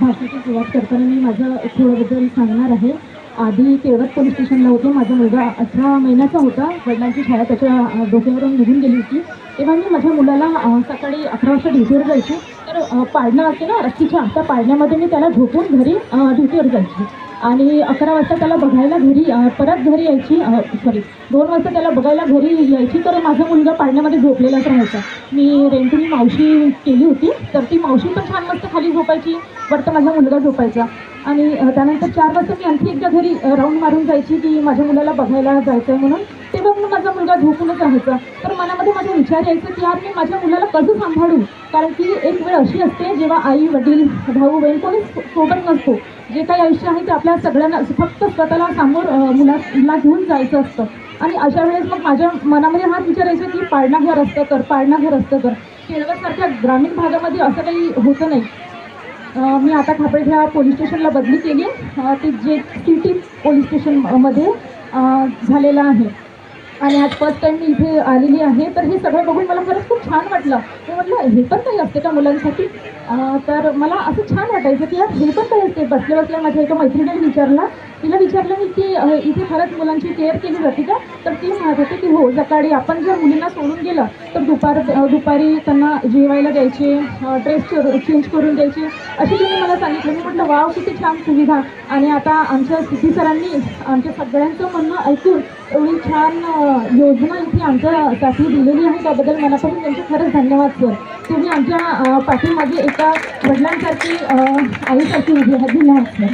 भाषेची सुरुवात करताना मी माझं थोडंबद्दल सांगणार आहे. आधी केळवत पोलीस स्टेशनला होतो. माझा मुलगा अठरा महिन्याचा होता. वडिलांची छाया त्याच्या डोक्यावरून निघून गेली होती. तेव्हा मी माझ्या मुलाला सकाळी अकरा वाजता ड्युटीवर जायची. तर पाळणा असते ना रस्तीच्या त्या पाळण्यामध्ये मी त्याला झोपून घरी ड्युटीवर जायची. आणि अकरा वाजता त्याला बघायला घरी परत घरी यायची सॉरी दोन वाजता त्याला बघायला घरी यायची तर माझा मुलगा पाळण्यामध्ये झोपलेलाच राहायचा. मी रेंटनी मावशी केली होती तर ती मावशी पण छान मस्त खाली झोपायची वरतं माझा मुलगा झोपायचा. आणि त्यानंतर चार वाजता मी आणखी एकदा घरी राऊंड मारून जायची की माझ्या मुलाला बघायला जायचं आहे म्हणून. तेव्हा मग माझा मुलगा झोपूनच राहायचा. तर मनामध्ये माझा विचार यायचा की यार मी माझ्या मुलाला कसं सांभाळू? कारण की एक वेळ अशी असते जेव्हा आई वडील भाऊ बहीण कोणी सोबत नसतो. जे काही आयुष्य आहे ते आपल्या सगळ्यांना फक्त स्वतःला समोर मुला मुलाला घेऊन जायचं असतं. आणि अशा वेळेस मग माझ्या मनामध्ये हाच विचार यायचा की पाळणा घर असतं तर पाळणा घर असतं तर केळवतसारख्या ग्रामीण भागामध्ये असं काही होतं नाही. मी आता खापडघ्या पोलीस स्टेशनला बदली केली. ते जे सिटी पोलीस स्टेशनमध्ये झालेलं आहे. आणि आज फर्स्ट टाईम मी इथे आलेली आहे. तर हे सगळं बघून मला खरंच खूप छान वाटलं. मी म्हटलं हे पण काही असते का मुलांसाठी? तर मला असं छान वाटायचं की यार हे पण काही असते. बसल्या बसल्या माझ्या एका मैत्रिणीने विचारला तिला विचारलं मी की इथे खरंच मुलांची केअर केली जाते का? तर ती म्हणत होती की हो सकाळी आपण जर मुलींना सोडून गेलं तर दुपार दुपारी त्यांना जेवायला द्यायचे ड्रेस चेंज करून द्यायचे. असे तिने मला सांगितलं. मी म्हटलं वाव किती छान सुविधा. आणि आता आमच्या सिद्धी सरांनी आमच्या सगळ्यांचं म्हणणं ऐकून एवढी छान योजना इथे आमच्यासाठी दिलेली आहे. त्याबद्दल मनापासून त्यांचे खरंच धन्यवाद सर. तुम्ही आमच्या पाठीमागे एका वडिलांसारखी आईसारखी उभी आहात. धन्यवाद सर.